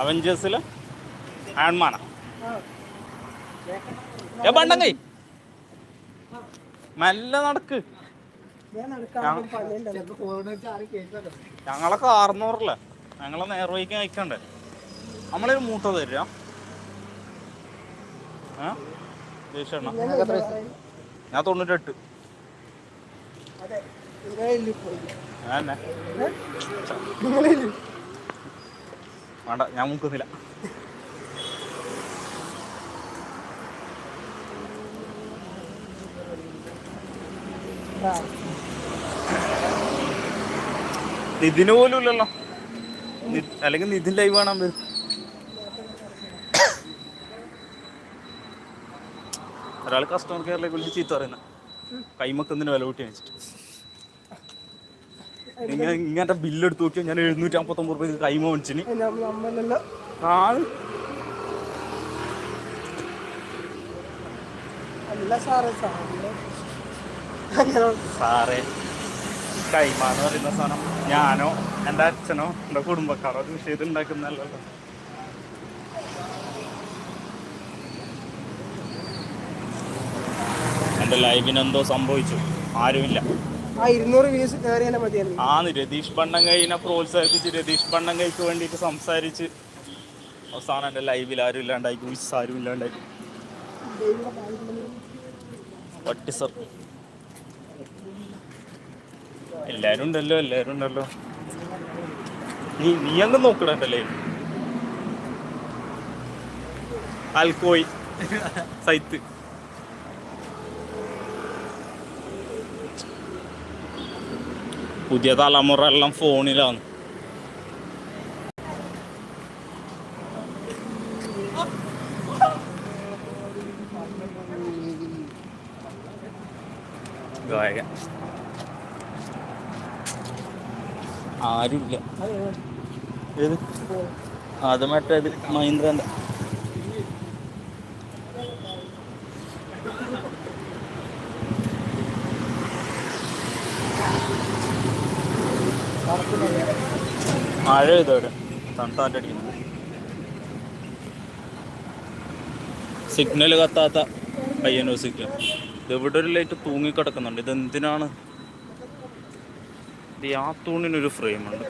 അവഞ്ചേഴ്സിൽ ആൺമാന ഏ പണ്ടങ്ങി. മെല്ലെ നടക്ക്. ഞങ്ങളൊക്കെ അറുന്നൂറില്ല ഞങ്ങളെ നേർവഹിക്കാൻ അയക്കണ്ടേ നമ്മളൊരു മൂട്ട തരിക ഞാൻ തൊണ്ണൂറ്റെട്ട്. അതെ. വേണ്ട ഞാൻ മുക്കുന്നില്ല നിതിന് പോലും ഇല്ലല്ലോ. അല്ലെങ്കിൽ നിതിൻ ലൈവ് കാണാൻ വരും ഒരാൾ കസ്റ്റമർ കെയറിലേക്ക് വിളിച്ച് ചീത്ത പറയുന്ന. കൈമക്കുന്നതിന് വില കൂട്ടി വെച്ചിട്ട്. ഇങ്ങനത്തെ ബില്ലെടുത്ത് നോക്കിയാൽ ഞാൻ എഴുന്നൂറ്റി അമ്പത്തൊമ്പത് റുപ്യ കൈമ മേടിച്ചിന് സാറേ കൈമാന്ന് കൈമ എന്ന് പറയുന്ന സാധനം. ഞാനോ എന്റെ അച്ഛനോ എന്റെ കുടുംബക്കാരോ അത് വിഷയത്തിൽ ഉണ്ടാക്കുന്നല്ലോ എന്റെ ലൈവിന് എന്തോ സംഭവിച്ചു. ആരുമില്ല. ആന്ന് രതീഷ് ബണ്ണങ്കൈനെ പ്രോത്സാഹിപ്പിച്ച് രതീഷ് ബണ്ണങ്കൈക്ക് വേണ്ടിയിട്ട് സംസാരിച്ച് അവസാനം എന്റെ ലൈവിൽ ആരും ഇല്ലാണ്ടായി വിസ് ആരും ഇല്ലാണ്ടായി. പട്ടി സർ എല്ലാരും ഉണ്ടല്ലോ എല്ലാരും ഉണ്ടല്ലോ. നീ നീ അങ്ങ് നോക്കണല്ലേ അൽക്കോയി സൈറ്റ് പുതിയ തലമുറ എല്ലാം ഫോണിലാണ്. ഗായകൻ. ആരുമില്ല. ഏത്? അത് മറ്റേത് മഹീന്ദ്രന്റെ മഴ ചെയ്തോടെ തണുത്താറ്റടിക്കുന്നു സിഗ്നൽ കത്താത്ത പയ്യന്നൂർ സിഗ്നൽ. ഇവിടെ ഒരു ലൈറ്റ് തൂങ്ങിക്കിടക്കുന്നുണ്ട്. ഇത് എന്തിനാണ്? ഇത് ആ തൂണിനൊരു ഫ്രെയിമുണ്ട്.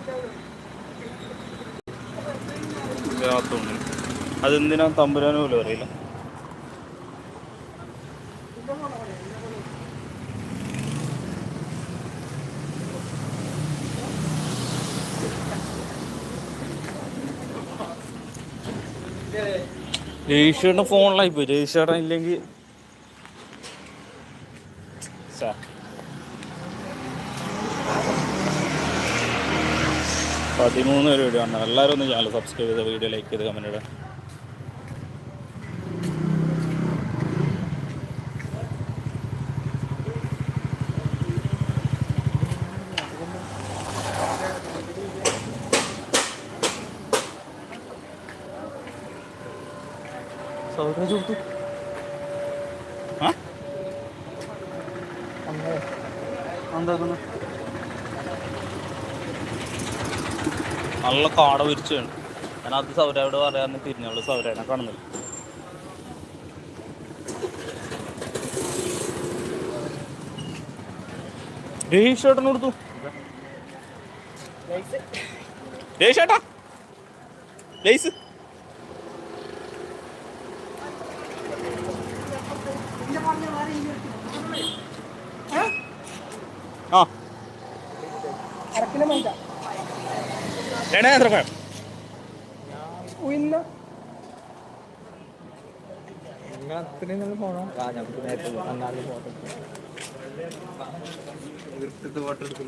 ആ തൂണിന് അതെന്തിനാ തമ്പുരാനും പോലും അറിയില്ല രജിഷേട്ടന് ഫോണിലായി പോയി. രജിഷേട്ടൻ ഇല്ലെങ്കിൽ പതിമൂന്ന് പേര് വീഡിയോ ഉണ്ടാവും എല്ലാവരും ഒന്ന് ചാനൽ സബ്സ്ക്രൈബ് ചെയ്ത് വീഡിയോ ലൈക്ക് ചെയ്ത് കമന്റ് ഇടാം സൗരജ് കൊടുത്തു ആ എന്താക്കുന്നു നല്ല കാട വിരിച്ചാണ് ഞാൻ അത് സൗരയോട് പറയാന്ന് തിരിഞ്ഞോളു സൗരനെ കാണുന്നില്ല രേഷേട്ടൻ കൊടുത്തു. ലേസ്. ആ. ചേട്ടാ എത്ര കുഴപ്പം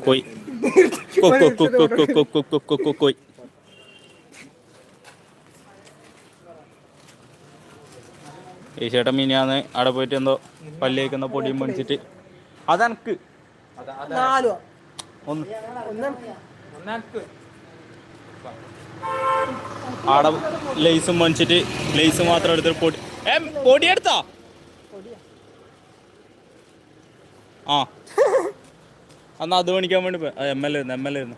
കൊയ്. കൊയ്. അവിടെ പോയിട്ട് എന്തോ പല്ലേക്കുന്ന പൊടിയും പണിച്ചിട്ട് അതെനക്ക്. ഒന്ന്. ആടം ലേസും മേടിച്ചിട്ട് ലേസ് മാത്രം എടുത്തൊരു പൊടി ഏ പൊടി എടുത്താ ആ. അന്ന് അത് മേടിക്കാൻ വേണ്ടി പോയി. എം എൽ ആയിരുന്നു എം എൽ ആയിരുന്നു.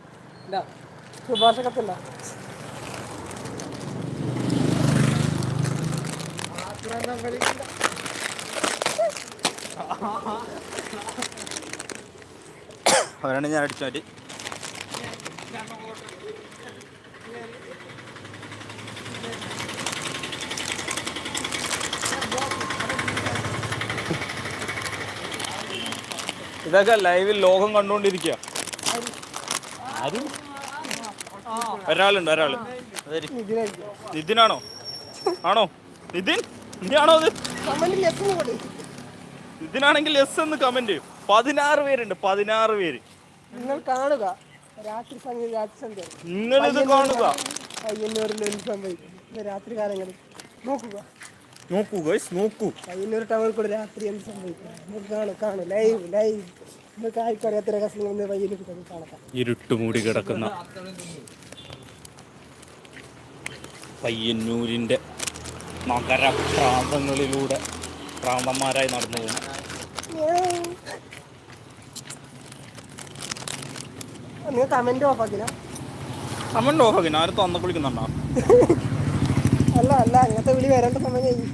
അവരാണ് ഞാൻ അടിച്ചാട്ടി മാറ്റി ഇതൊക്കെ ലൈവിൽ ലോകം കണ്ടുകൊണ്ടിരിക്കുക ആരും? ഒരാളുണ്ട് ഒരാൾ? നിതിനാണോ? ആണോ? നിതിൻ? നീയാണോ അത്? നിതിനാണെങ്കിൽ എസ് എന്ന് കമന്റ് പതിനാറ് പേരുണ്ട് പതിനാറ് പേര്. നിങ്ങൾ കാണുക. രാത്രി നിങ്ങൾ ഇത് കാണുക. പയ്യന്നൂരിൽ എന്ത് സംഭവിക്കും രാത്രി കാലങ്ങളിൽ. നോക്കുക. നോക്കൂ ഗൈസ് നോക്കൂ. കയ്യിലൊരു ടവൽ കൂടെ രാത്രി എന്ത് സംഭവിക്കും? നമുക്ക് കാണും കാണും. ലൈവ് ലൈവ് പയ്യന്നൂർ ടൗണിൽ കാണാം ഇരുട്ടുമൂടി കിടക്കുന്ന പയ്യന്നൂരിന്റെ നഗര പ്രാന്തങ്ങളിലൂടെ പ്രാന്തന്മാരായി നടന്നു പോകുന്നു. നിങ്ങൾ കമന്റ് ഓഫ് ആക്കില്ല കമന്റ് ഓഫ് ആരും അല്ല അല്ല അങ്ങനത്തെ വിളി വരേണ്ട സമയം കഴിഞ്ഞു.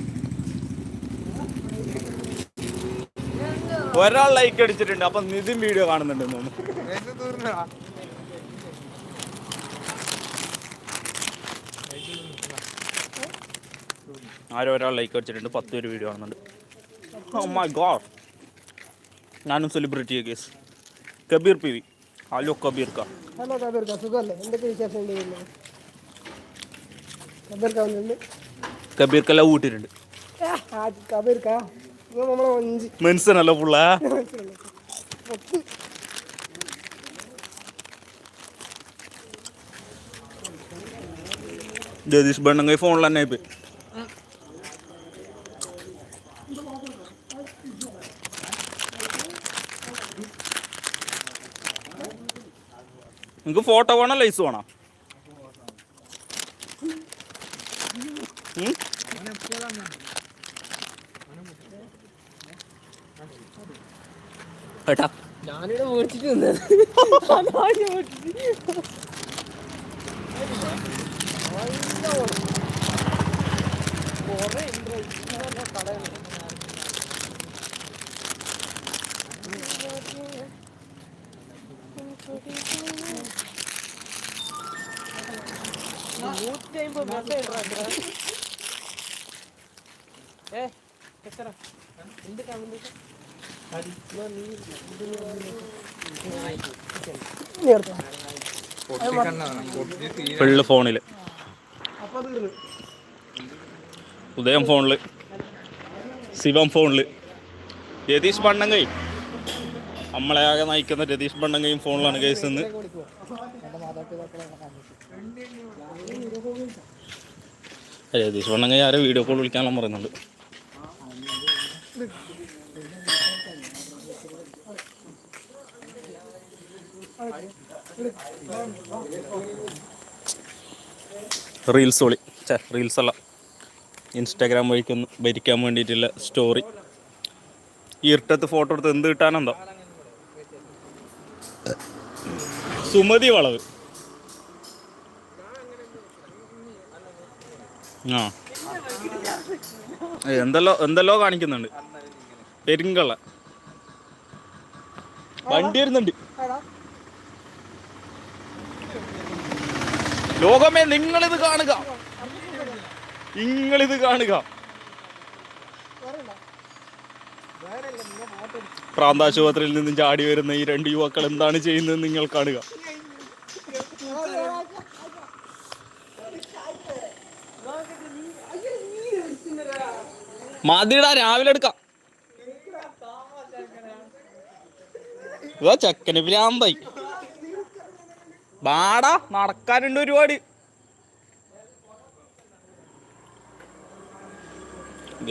ഒരാൾ ലൈക്ക് അടിച്ചിട്ടുണ്ട്. അപ്പൊ നിതിൻ വീഡിയോ കാണുന്നുണ്ട് ആരും ഒരാൾ ലൈക്ക് അടിച്ചിട്ടുണ്ട്. പത്ത് പേര് വീഡിയോ കാണുന്നുണ്ട്. മൈ ഗോഡ് ഞാനും celebrity case Kabeer P V. Hello Kabeer കാ. ഹലോ കബീർക്ക സുഖമല്ലേ എന്തൊക്കെ വിശേഷം ഉണ്ട് കാ കബീർ കല്ല ഊട്ടിട്ടുണ്ട് കബീർ കബീർക്ക മനസ്സിനല്ല പുള്ള? ജതീഷ് ബണ്ണങ്ങ ഫോണിൽ തന്നെ ഇപ്പൊ നിങ്ങക്ക് ഫോട്ടോ വേണോ ലൈസ് വേണോ? ഏട്ടാ ഞാനിവിടെ മേടിച്ചിട്ട് എത്ര? ഫുള്ള് ഫോണിൽ തീർന്നു ഉദയം ഫോണിൽ. ശിവം ഫോണിൽ. രതീഷ് ബണ്ണങ്കൈ നമ്മളെ ആകെ നയിക്കുന്ന രതീഷ് ബണ്ണങ്കയും ഫോണിലാണ് കേസ് എന്ന് രതീഷ് ബണ്ണങ്കൈ ആരെ വീഡിയോ കോൾ വിളിക്കാൻ പറയുന്നുണ്ട്. റീൽസ് ചേ റീൽസ് അല്ല. ഇൻസ്റ്റാഗ്രാം വഴിക്കൊന്ന് ഭരിക്കാൻ വേണ്ടിയിട്ടുള്ള സ്റ്റോറി. ഇരുട്ടത്ത് ഫോട്ടോ എടുത്ത് എന്ത് കിട്ടാനെന്തോ? സുമതി വളവ്. ആ. എന്തല്ലോ എന്തല്ലോ കാണിക്കുന്നുണ്ട്. പെരുങ്കള വണ്ടി വരുന്നുണ്ട്. ലോകമേ നിങ്ങളിത് കാണുക. നിങ്ങളിത് കാണുക. പ്രാന്താശുപത്രിയിൽ നിന്നും ചാടി വരുന്ന ഈ രണ്ട് യുവാക്കൾ എന്താണ് ചെയ്യുന്നത് നിങ്ങൾ കാണുക. മതിടാ രാവിലെ എടുക്കാം. ചെക്കന് ഭ്രാന്തായി ബാടാ നടക്കാനുണ്ട് ഒരുപാട്.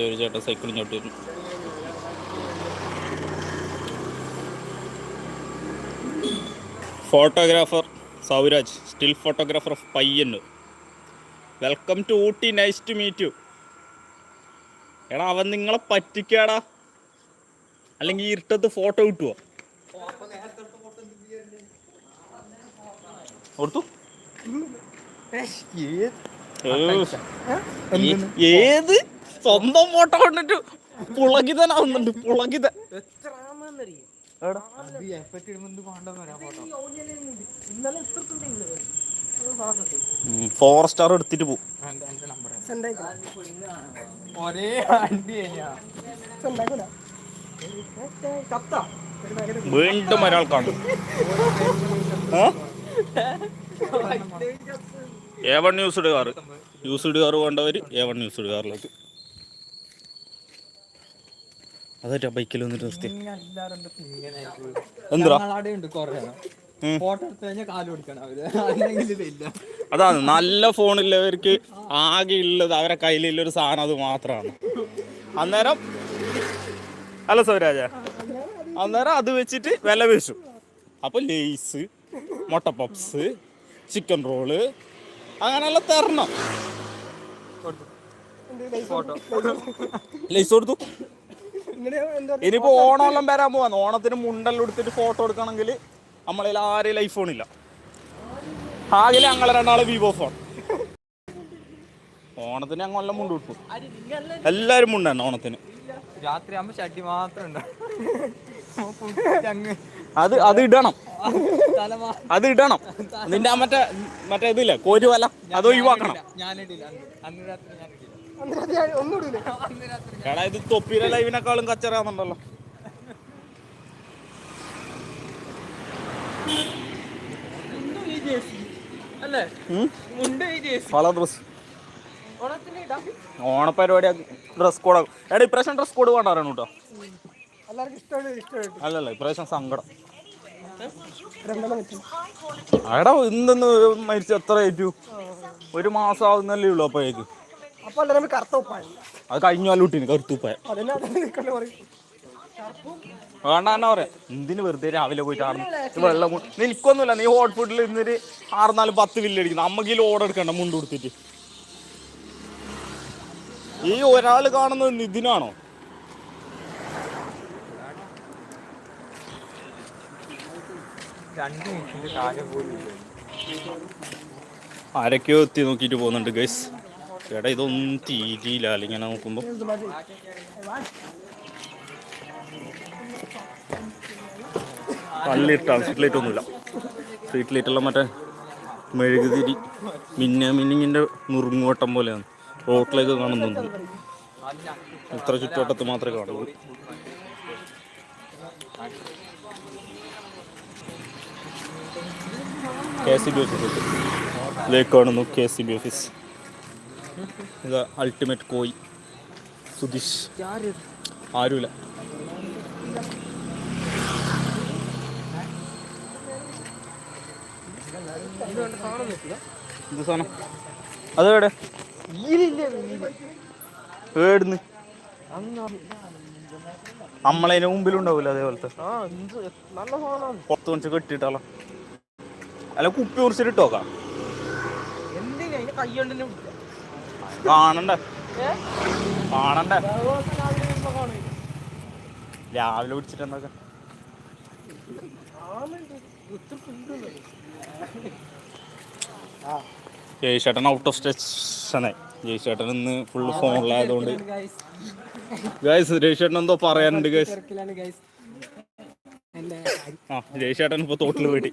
ഒരു ചേട്ടൻ സൈക്കിൾ ഇങ്ങോട്ട് വരും. Photographer Sauraj still photographer of Payyanur. Welcome to Ooty nice to meet you എടാ അവൻ നിങ്ങളെ പറ്റിക്കാടാ. അല്ലെങ്കിൽ ഇരുട്ടത്ത് ഫോട്ടോ കിട്ടുവോ? കൊടുത്തു ഏത് സ്വന്തം ഫോട്ടോ കണ്ടിട്ട് പുളകിതനാവുന്നുണ്ട് പുളകിത. ഫോർ സ്റ്റാർ എടുത്തിട്ട് പോകും വീണ്ടും ഒരാൾ കാണും. A one used car. Used car വേണ്ടവർ എ വൺ ന്യൂസ്ഡ് കാറിലേക്ക്. അതാ ബൈക്കിൽ വന്നിട്ട് നിർത്തി എന്താ ഉണ്ട് കൊറേ ഫോട്ടോ എടുത്തു കഴിഞ്ഞാൽ കാൽ കൊടുക്കണം അവർ. അല്ലെങ്കിൽ അതാണ് നല്ല ഫോണില്ലവർക്ക് ആകെ ഉള്ളത് അവരെ കയ്യിലുള്ള ഒരു സാധനം അത് മാത്രമാണ്. അന്നേരം അല്ല സൗരാജ അന്നേരം അത് വെച്ചിട്ട് വില വീശും. അപ്പൊ ലേസ് മുട്ട പപ്സ് ചിക്കൻ റോൾ അങ്ങനെയുള്ള തരണം. ലൈസ് കൊടുത്തു. ഇനിയിപ്പോ ഓണമെല്ലാം വരാൻ പോവാന്ന് ഓണത്തിന് മുണ്ടെല്ലാം എടുത്തിട്ട് ഫോട്ടോ എടുക്കണമെങ്കിൽ നമ്മളിൽ ആരെയും ഐഫോൺ ഇല്ല. ആകെ ഞങ്ങളെ രണ്ടാളെ വിവോ ഫോൺ ഓണത്തിന് ഞങ്ങളെല്ലാം മുണ്ട് കിട്ടും എല്ലാരും മുണ്ടാണ് ഓണത്തിന്. രാത്രി ആകുമ്പോ ചട്ടി മാത്രം അത് അത് ഇടണം. അത് ഇടണം. നിന്റെ ആ മറ്റേ മറ്റേ ഇതില്ല കോരുവല? അത് ഒഴിവാക്കണം. എടാ ഇത് തൊപ്പിര ലൈവിനേക്കാളും കച്ചറാന്നുണ്ടല്ലോ ഓണപ്പരിപാടി ഡ്രസ് കോഡ് എടാ ഇപ്രാവശ്യം ഡ്രസ് കോഡ് വേണ്ടാറാണ് കേട്ടോ? അല്ലല്ല ഇപ്രാവശ്യം സങ്കടം. എടാ ഇന്നെന്ന് മരിച്ച എത്ര ഏറ്റു? ഒരു മാസം ആവുന്നല്ലേ ഉള്ളു അപ്പോഴേക്ക് അപ്പൊ അല്ല കറുത്ത ഉപ്പാണ് അത് കഴിഞ്ഞ പോലെ കുട്ടീന് കറുത്തൂപ്പായ വേണ്ട എന്നാ പറയാ. എന്തിന് വെറുതെ രാവിലെ പോയിട്ട് വെള്ളം നിനക്കൊന്നുമില്ല നീ ഹോട്ട് ഫുഡിൽ ഇന്നൊരു ആറ് നാല് പത്ത് വില്ലടിക്കുന്നു അമ്മയ്ക്ക് ലോഡ് എടുക്കണ്ട മുണ്ട് കൊടുത്തിട്ട്. ഈ ഒരാൾ കാണുന്നത് നിതിനാണോ? രണ്ട് മിനിറ്റിന്റെ കാര്യം പോലും ആരൊക്കെയോ എത്തി നോക്കിയിട്ട് പോകുന്നുണ്ട് ഗൈസ്. ചേട്ടാ ഇതൊന്നും തീരിയില്ല. ഇങ്ങനെ നോക്കുമ്പോൾ കള്ളിട്ടാണ് സ്ട്രീറ്റ് ലൈറ്റ് ഒന്നുമില്ല. സ്ട്രീറ്റ് ലൈറ്റെല്ലാം മറ്റേ മെഴുകുതിരി മിന്ന മിന്നിങ്ങിന്റെ നുറുങ്ങോട്ടം പോലെയാണ്. റോട്ടിലേക്ക് കാണുന്നുണ്ട് ഇത്ര ചുറ്റുവട്ടത്ത് മാത്രമേ കാണുള്ളൂ. കെ സി ബി ഓഫീസ് ഇതിലേക്ക് കാണുന്നു കെ സി ബി ഓഫീസ്. ഇത് അൾട്ടിമേറ്റ് കോയി. സുധീഷ്. ആരുമില്ല സാധനം? അതെവിടെ ഏടുന്ന് നമ്മളതിന് മുമ്പിലുണ്ടാവില്ല അതേപോലത്തെ. പുറത്ത് വെച്ച് കെട്ടിയിട്ടാലോ അല്ല കുപ്പി പിടിക്കാം. കാണണ്ടേ? കാണണ്ടേ? രാവിലെ പിടിച്ചിട്ട് എന്താക്കാം. ജയ്ശേട്ടൻ ഔട്ട് ഓഫ് സ്റ്റേഷനായി ജയ്ചേട്ടൻ ഇന്ന് ഫുള്ള് ഫോണിലായതുകൊണ്ട് ഗൈസ് ജയ്ചേട്ടൻ എന്തോ പറയാനുണ്ട് ഗൈസ്. ആ ജയ്ചേട്ടൻ ഇപ്പൊ തോട്ടിൽ പോയിട്ട്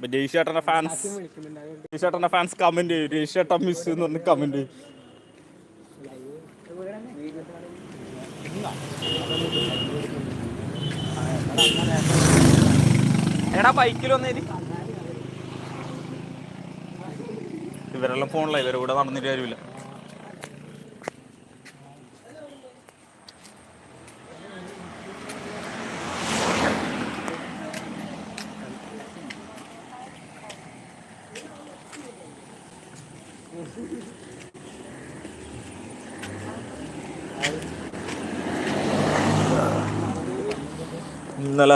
അപ്പൊ ജയ്ശേട്ടന്റെ ഫാൻസ് ജയ്ഷേട്ടന്റെ ഫാൻസ് കമന്റ് ചെയ്യും. ജയ്ശേട്ടൻ മിസ് എന്ന് പറഞ്ഞ് കമന്റ് ചെയ്യും. എടാ ബൈക്കിൽ വന്നേരി ഇവരെല്ലാം ഫോണിലായി ഇവരെ കൂടെ നടന്നിട്ട് കാര്യമില്ല.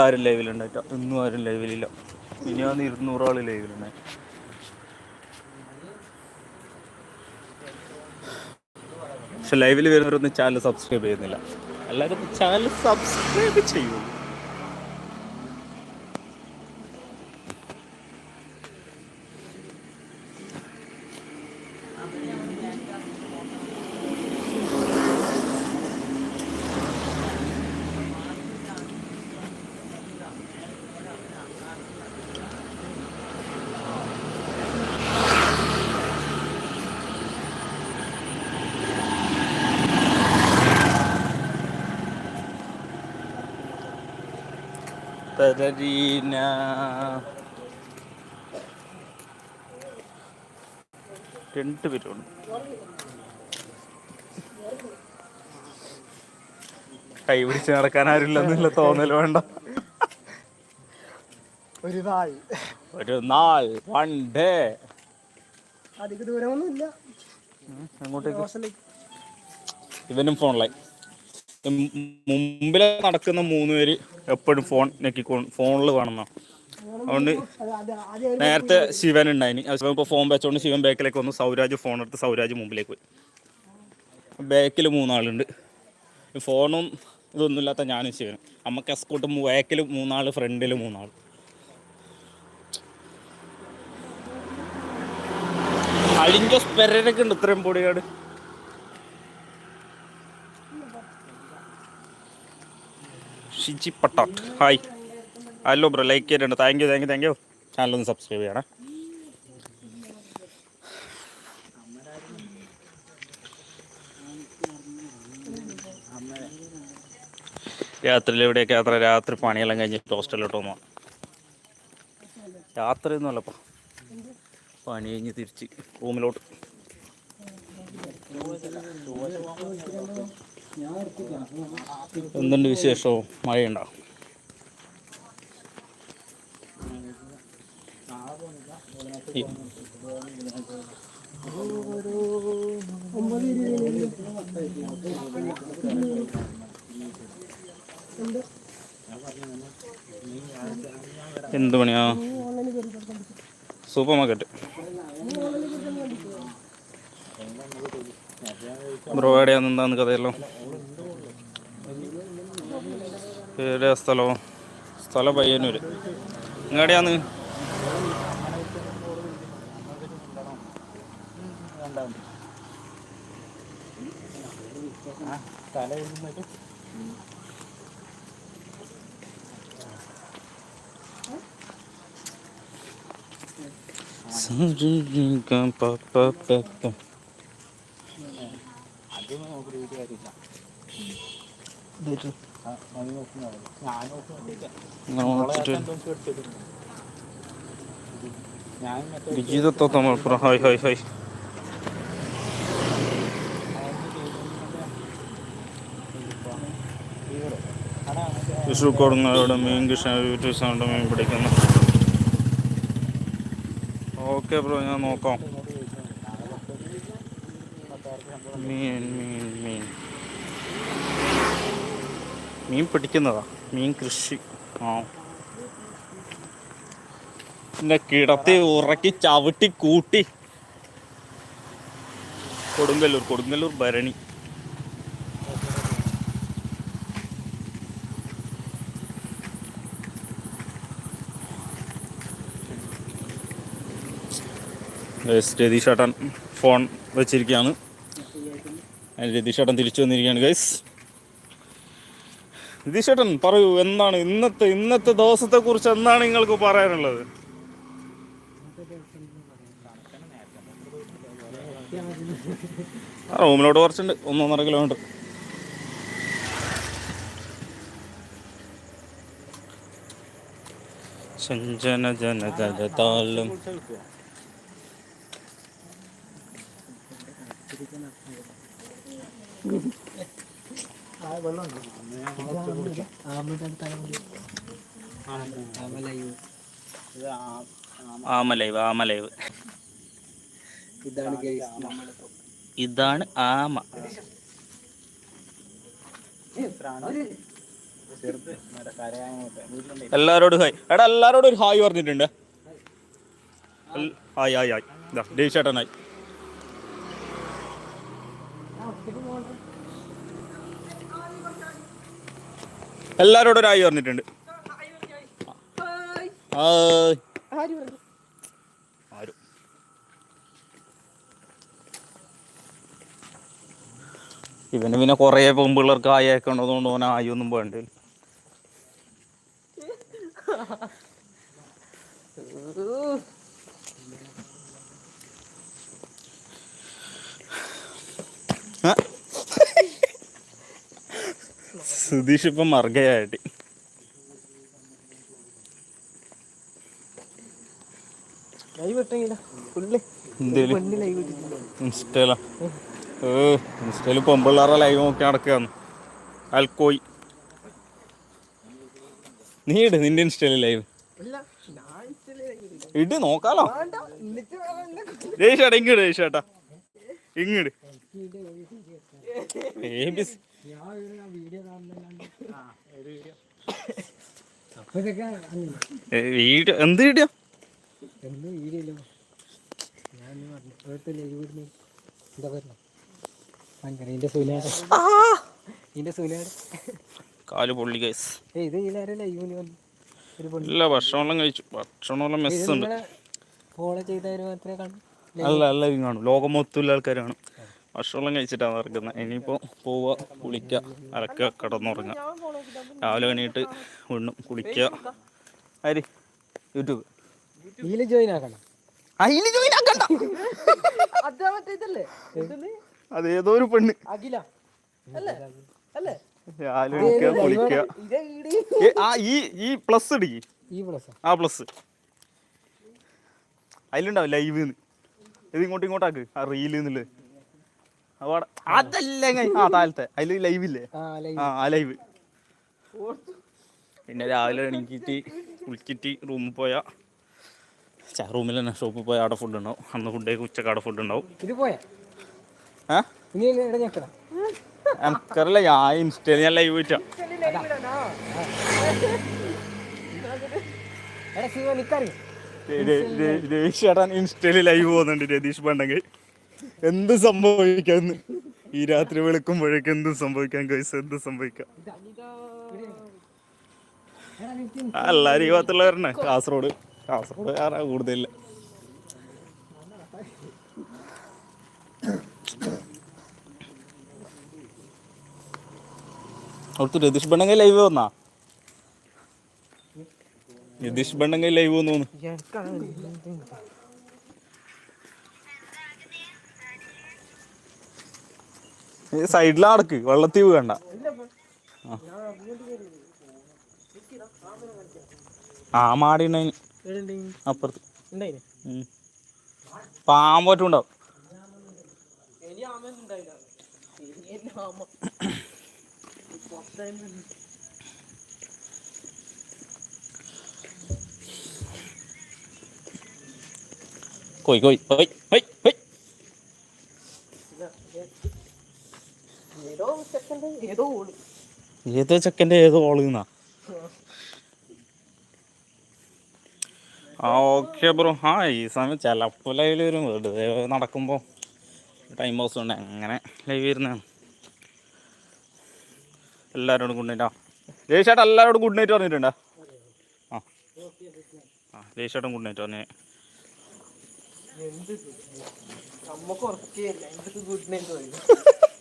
ആരും ലൈവിലുണ്ടായിട്ടോ ഇന്നും ആരും ലൈവിലില്ല. ഇനി വന്ന് ഇരുന്നൂറാൾ ലൈവിലുണ്ടായി. പക്ഷെ ലൈവിൽ വരുന്നവരൊന്നും ചാനൽ സബ്സ്ക്രൈബ് ചെയ്യുന്നില്ല. എല്ലാവരും ചാനൽ സബ്സ്ക്രൈബ് ചെയ്യൂ തരരീന രണ്ട് പേരുണ്ട് കൈ പിടിച്ച് നടക്കാൻ എന്നുള്ള തോന്നൽ വേണ്ട. ഒരു നാൾ. ഒരു നാൾ വൺ ഡേ അധിക ദൂരമൊന്നുമില്ല. അങ്ങോട്ടേക്ക്. ഇവനും ഫോണിലായി മുമ്പിൽ നടക്കുന്ന മൂന്ന് പേര് എപ്പോഴും ഫോൺ ഞെക്കിക്കോ ഫോണിൽ വേണമെന്നാ അതുകൊണ്ട് അത് അത് നേരത്തെ ശിവൻ ഉണ്ടായിന്. ശിവൻ ഇപ്പോൾ ഫോൺ വെച്ചോണ്ട് ശിവൻ ബാക്കിലേക്ക് വന്നു. സൗരാജ് ഫോൺ എടുത്ത് സൗരാജ് മുമ്പിലേക്ക് പോയി. ബാക്കിൽ മൂന്നാളുണ്ട്. ഫോണും ഇതൊന്നും ഇല്ലാത്ത ഞാനും ശിവനും. അമ്മയ്ക്ക് എസ്കോട്ട് ബാക്കിൽ മൂന്നാൾ ഫ്രണ്ടിൽ മൂന്നാൾ അളിഞ്ച പെരരൊക്കെ ഉണ്ട് ഇത്രയും Podiyad. Shiji Pattat. Hi. Hello bro like ചെയ്തിട്ടുണ്ട്. Thank you thank you thank you ചാനലൊന്ന് സബ്സ്ക്രൈബ് ചെയ്യണേ. രാത്രിയിൽ എവിടെയൊക്കെ യാത്ര? രാത്രി പണിയെല്ലാം കഴിഞ്ഞിട്ട് ഹോസ്റ്റലിലോട്ട് വന്നു രാത്രി ഒന്നുമല്ലപ്പോ പണി കഴിഞ്ഞ് തിരിച്ച് റൂമിലോട്ട്. എന്തുണ്ട് വിശേഷവും മഴയുണ്ടോ? ഒമ്പത് എന്ത് പണിയാ സൂപ്പർ മാർക്കറ്റ് ബ്രോ എവിടെയാന്ന് എന്താന്ന് കഥയല്ലോ? ഏടെ സ്ഥലമോ സ്ഥലം പയ്യന്നൂര്. എവിടെയാന്ന് വിഷു കൊടുങ്ങോടെ മീൻ കൃഷ്ണ യൂട്യൂബ് സൗണ്ട് മീൻ പിടിക്കുന്നു. ഓക്കെ ബ്രോ ഞാൻ നോക്കാം. മീൻ മീൻ മീൻ. മീൻ പിടിക്കുന്നതാ. മീൻ കൃഷി. ആ. പിന്നെ കിടത്തി ഉറക്കി ചവിട്ടി കൂട്ടി കൊടുങ്ങല്ലൂർ കൊടുങ്ങല്ലൂർ ഭരണി. രതീഷ് ഏട്ടൻ ഫോൺ വെച്ചിരിക്കുകയാണ്. രതീഷ് ഏട്ടൻ തിരിച്ചു വന്നിരിക്കുകയാണ് ഗൈസ് രതീഷ് ഏട്ടൻ പറയൂ എന്താണ് ഇന്നത്തെ ഇന്നത്തെ ദിവസത്തെ കുറിച്ച് എന്താണ് നിങ്ങൾക്ക് പറയാനുള്ളത്? റൂമിലോട്ട് കുറച്ചുണ്ട്. ഒന്നൊന്നര കിലോമീറ്റർ. സഞ്ജന ജന ആമലൈവ് ആമലൈവ്. ഇതാണ് ഇതാണ് ആമ. എല്ലാരോടും ഹായ് എടാ എല്ലാരോടും ഒരു ഹായ് പറഞ്ഞിട്ടുണ്ട്. ഹായ് ഹായ് ഹായ് ഇതാ എല്ലാരോടും ഒരു ആയി പറഞ്ഞിട്ടുണ്ട്. ആരും ഇവന് പിന്നെ കുറേ പെമ്പിള്ളേർക്ക് ആയൊക്കെ ആയി ഓന ആയൊന്നും വേണ്ട. സുധീഷ് ഇപ്പം മറുകയായിട്ട്. ഇൻസ്റ്റയിലാ? ഏ ഇൻസ്റ്റയിൽ പൊമ്പിള്ളാറെ ലൈവ് നോക്കി നടക്കുകയാണ് അൽക്കോയി. നീ ഇട് നിന്റെ ഇൻസ്റ്റയിൽ ലൈവ് ഇട് നോക്കാലോ. രേഷേട്ടാ ഇങ്ങോട്ട് രേഷേട്ടാ ഇങ്ങോട്ട് ഏ ബിസ് വീഡിയോ കാണുന്ന വീഡിയോ എന്ത് വീഡിയോ എന്ന് വീഡിയോ ഞാൻ എന്താ പറയുക കാൽ പൊള്ളി ഗൈസ് ഇല്ല ഭക്ഷണമെല്ലാം കഴിച്ചു. ഭക്ഷണമെല്ലാം മെസ്സുണ്ട് ഫോളോ ചെയ്തവര് മാത്രമേ കാണൂ? അല്ല അല്ല കാണും. ലോകം മൊത്തമുള്ള ആൾക്കാർ കാണും. ഭക്ഷണമെല്ലാം കഴിച്ചിട്ടാണ് നടക്കുന്നത് ഇനിയിപ്പോൾ പോവുക കുളിക്കുക അരക്കുക കിടന്നുറങ്ങുക രാവിലെ എണീറ്റ് വീണ്ടും കുളിക്കുക ആര്? യൂട്യൂബ്. ജോയിൻ ആക്കണം. അതിൽ ജോയിൻ ആക്കണ്ട. അതാ മറ്റേ ഇതല്ലേ ഇതെന്ത്? ഒരു പെണ്ണ്. അഖില. അല്ലേ? അല്ലേ? രാവിലെ എണീക്കുക കുളിക്കുക ഇതേ ഈട് ആ ഈ ഈ പ്ലസ് ഇടിക്ക് ഈ പ്ലസ് ആ. പ്ലസ് അതിലുണ്ടാവും ലൈവ് ഇത് ഇങ്ങോട്ടും ഇങ്ങോട്ടാക്ക് ആ റീൽ എന്നുള്ളത് അതല്ല ഇങ്ങ- ആ താഴത്തെ. അതിൽ ലൈവ് ഇല്ലേ? ആ ലൈവ് ആ ആ ലൈവ് പിന്നെ രാവിലെ എണീക്കിട്ട് കുളിച്ചിട്ട് റൂമിൽ പോയാ. റൂമിൽ തന്നെ ഷോപ്പിൽ പോയാൽ അവിടെ ഫുഡ് ഉണ്ടാവും. അന്ന് ഫുഡ് കഴിക്കും ഉച്ചയ്ക്ക് അവിടെ ഫുഡ് ഉണ്ടാവും. ഇത് പോയാ? എനിക്കറിയില്ല ഞാൻ ഇൻസ്റ്റയിൽ ഞാൻ ലൈവ് വെച്ചാ രതീഷ് ഇൻസ്റ്റയിൽ ലൈവ് പോകുന്നുണ്ട് രതീഷ് പണ്ടെങ്കിൽ എന്ത് സംഭവിക്കാന്ന്? ഈ രാത്രി വിളിക്കുമ്പോഴേക്ക് എന്ത് സംഭവിക്കാൻ കഴിച്ച എന്ത് സംഭവിക്കാം? എല്ലാരും ഈ ഭാഗത്തുള്ളവരന്നെ കാസർഗോഡ്. കാസർഗോഡ് ആരാ കൂടുതലില്ല. അവിടുത്തെ രതീഷ് ബണ്ണങ്ങ ലൈവ് വന്നാ? രതീഷ് ബണ്ണങ്ങ ലൈവ് വന്നു സൈഡിലാ അടക്ക് വെള്ളത്തിൽ ആ മാടി അപ്പുറത്ത്. പാമ്പോറ്റുണ്ടാവും കോയി കോയി കോയി കോയി കോയി ഏതോ ചെക്കന്റെ ഏതോ ഓളുന്നാ ആ ഓക്കെ ബ്രോ. ആ ഈ സമയം ചിലപ്പോൾ ലൈവിൽ വരും. വെറുതെ നടക്കുമ്പോൾ ടൈം പാസ് ഉണ്ട് അങ്ങനെ ലൈവ് വരുന്നതാണ് എല്ലാവരോടും ഗുഡ് നൈറ്റ് ആ. ദേശേട്ടാ എല്ലാവരോടും ഗുഡ് നൈറ്റ് പറഞ്ഞിട്ടുണ്ടോ? ആ. ആ ദേശേട്ടൻ ഗുഡ് നൈറ്റ് പറഞ്ഞു. എന്തൊക്കെ ഗുഡ് നൈറ്റ്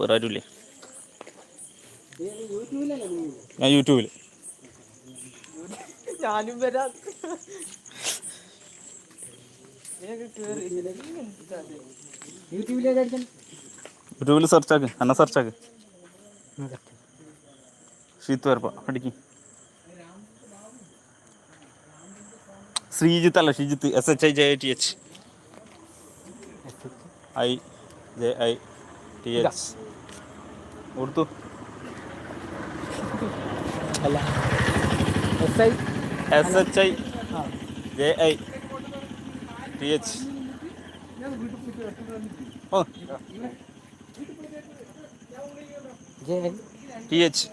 വേറെ ആരുമില്ലേ? ഞാൻ യൂട്യൂബിൽ ഞാനും വരാം. യൂട്യൂബിൽ സെർച്ച് ആക്ക്. എന്നാ സെർച്ച് ആക്ക്. ഷീത്ത് വരപ്പ. അടിക്ക് ശ്രീജിത്ത് അല്ല Sreejith S H I J I T H I J I T H കൊടുത്തു. അല്ല. S I S H I J I T H oh. T H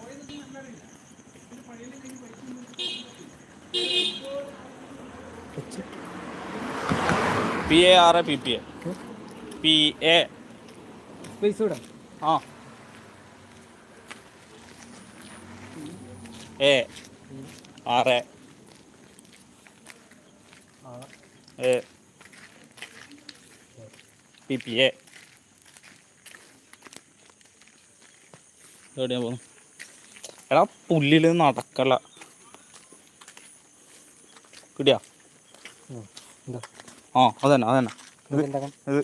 P A R A P P A P A space കൂടെ ആ. A. R. A. P P A. എവിടെയാ പോകുന്നു എടാ പുല്ലിൽ നടക്കല കിട്ടിയാ? ആ അതന്നെ അതന്നെ. ഇത്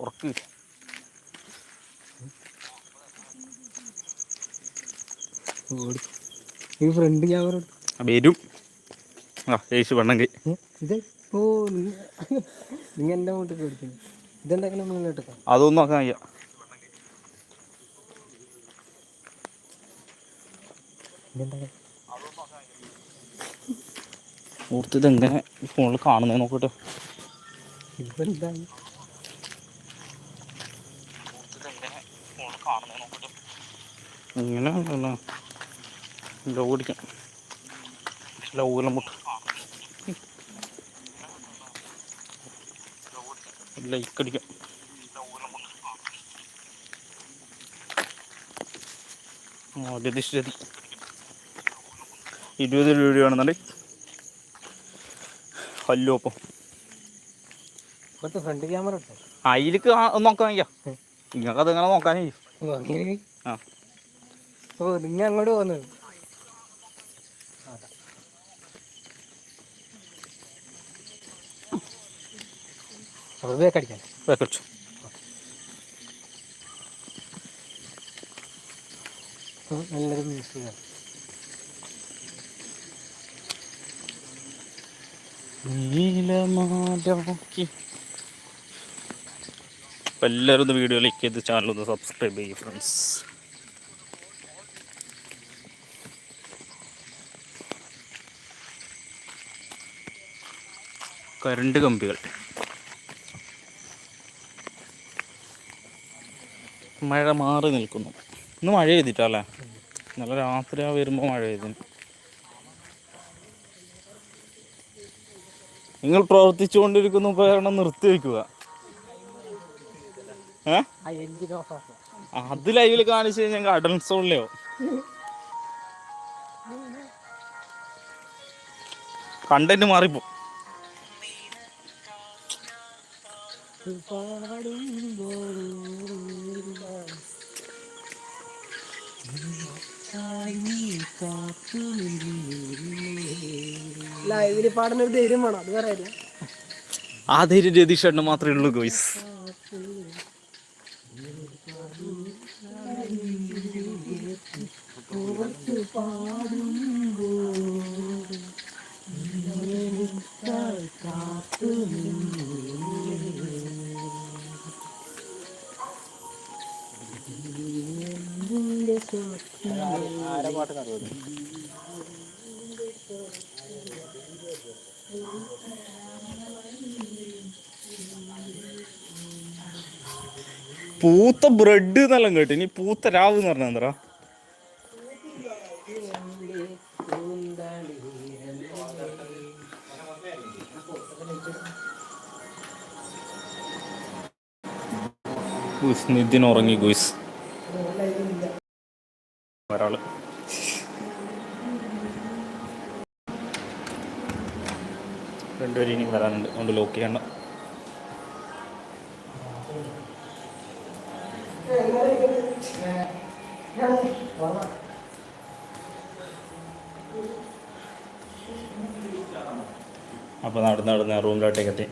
ഉറക്ക്. ഈ ഫ്രണ്ട് ക്യാമറ വരും. ആ യേശു വേണമെങ്കിൽ ഇത് ഓ നിങ്ങൾ എന്റെ അങ്ങോട്ട് കൊടുക്കുന്നു ഇതെന്താക്കണം മുന്നോട്ട് അതൊന്നും നോക്കാൻ ഇതെന്താ? ഓർത്ത് ഇതെങ്ങനെ ഫോണിൽ കാണുന്നേ നോക്കട്ടെ ഇങ്ങനെ ലോ അടിക്കാം. ലൗകലം മുട്ട് ലൈക്ക് അടിക്കാം. ആദ്യത്തെ ശരി ഇരുപത് അപ്പം ഫ്രണ്ട് ക്യാമറ ഇട്ടോ? അതിലേക്ക് നോക്കാൻ നിങ്ങൾക്ക് ഇങ്ങനെ നോക്കാനേ അങ്ങനെ ആ. ഓ നിങ്ങൾ അങ്ങോട്ട് പോകുന്നത് അപ്പോൾ വേക്ക് അടിക്കാൻ. വെക്കച്ചു ഉം, നല്ലൊരു മ്യൂസിക് നീലമാലാക്കി അപ്പം എല്ലാവരും ഒന്ന് വീഡിയോ ലൈക്ക് ചെയ്ത് ചാനൽ ഒന്ന് സബ്സ്ക്രൈബ് ചെയ്യും ഫ്രണ്ട്സ് കരണ്ട് കമ്പികൾ. മഴ മാറി നിൽക്കുന്നു. ഇന്ന് മഴ ചെയ്തിട്ടല്ലേ ഇന്നലെ രാത്രി വരുമ്പോൾ മഴ ചെയ്തിന് നിങ്ങൾ പ്രവർത്തിച്ചുകൊണ്ടിരിക്കുന്ന ഉപകരണം നിർത്തി വയ്ക്കുക അത് ലൈവിൽ കാണിച്ചു കഴിഞ്ഞാൽ ഗാർഡൻ സോണിലെയോ കണ്ടന്റ് മാറിപ്പോ. ലൈവിൽ പാടുന്ന ഒരു ധൈര്യം വേണം അത് ആ ധൈര്യം രതീഷ് മാത്രമേ ഉള്ളൂ ഗോയ്സ്. പൂത്ത ബ്രെഡ് എന്നെല്ലാം കേട്ടു. ഇനി പൂത്ത രാവ് എന്ന് പറഞ്ഞാൽ എന്താ? ഗുയ്സ് നിതിൻ ഉറങ്ങി ഗുയ്സ്. ഒരാൾ. രണ്ടുപേരും ഇനി വരാനുണ്ട്. അതുകൊണ്ട് ലോക്ക് ചെയ്യണ്ട. അപ്പോൾ നടന്ന് നടന്ന് റൂമിലോട്ടേക്ക് എത്തി.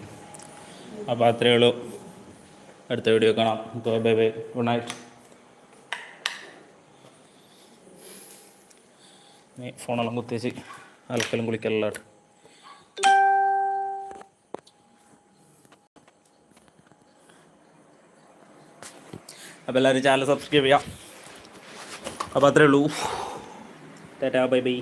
അപ്പോൾ അത്രയേ ഉള്ളൂ. അടുത്ത വീഡിയോ കാണാം. Bye bye bye good night നീ ഫോണെല്ലാം കുത്തിച്ച് അലക്കലും കുളിക്കലാട്ട്. അപ്പോൾ എല്ലാവരും ചാനൽ സബ്സ്ക്രൈബ് ചെയ്യാം. അപ്പോൾ അത്രേ ഉള്ളൂ. Tata bye bye